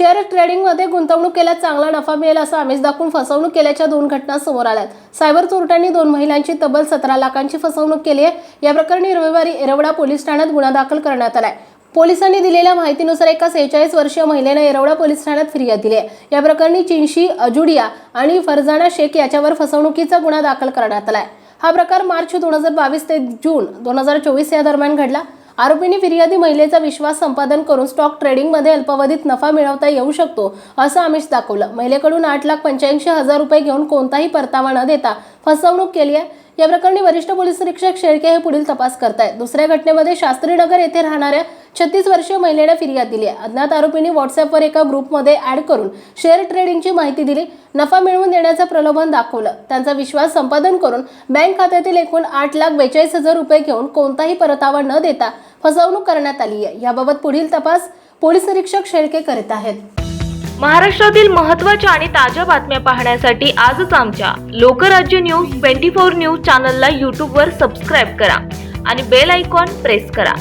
Share ट्रेडिंगमध्ये गुंतवणूक केल्यास चांगला नफा मिळेल असं आमिष दाखवून फसवणूक केल्याच्या दोन घटना समोर आल्यात. सायबर चोरट्यांनी दोन महिलांची तब्बल सतरा लाखांची फसवणूक केली आहे. या प्रकरणी रविवारी एरवडा पोलीस ठाण्यात गुन्हा दाखल करण्यात आलाय. पोलिसांनी दिलेल्या माहितीनुसार एका सेहेचाळीस वर्षीय महिलेनं येरवडा पोलीस ठाण्यात फिर्याद दिली आहे. या प्रकरणी चिंशी अजुडिया आणि फरजाना शेख याच्यावर फसवणुकीचा गुन्हा दाखल करण्यात आलाय. हा प्रकार मार्च दोन हजार बावीस ते जून दोन हजार चोवीस या दरम्यान घडला. आरोपींनी फिर्यादी महिलेचा विश्वास संपादन करून स्टॉक ट्रेडिंगमध्ये अल्पावधीत नफा मिळवता येऊ शकतो असं आमिष दाखवलं. महिलेकडून आठ लाख पंच्याऐंशी हजार रुपये घेऊन कोणताही परतावा न देता फसवणूक केली आहे. या प्रकरणी वरिष्ठ पोलीस निरीक्षक शेळके हे पुढील तपास करतायत. दुसऱ्या घटनेमध्ये शास्त्रीनगर येथे राहणाऱ्या छत्तीस वर्षीय महिलेने फिर्याद दिली आहे. अज्ञात आरोपींनी व्हॉट्सअपवर एका ग्रुपमध्ये ऍड करून शेअर ट्रेडिंगची माहिती दिली नफा मिळवून देण्याचं प्रलोभन दाखवलं. त्यांचा विश्वास संपादन करून बँक खात्यातील एकूण आठ लाख बेचाळीस हजार रुपये घेऊन कोणताही परतावा न देता फसवणूक करण्यात आली आहे. याबाबत पुढील तपास पोलीस निरीक्षक शेळके करीत आहेत. महाराष्ट्रातील महत्त्वाच्या आणि ताज्या बातम्या पाहण्यासाठी आजच आमच्या Lokrajya news twenty four news चॅनलला यूट्यूबवर सबस्क्राईब करा आणि बेल आयकॉन प्रेस करा.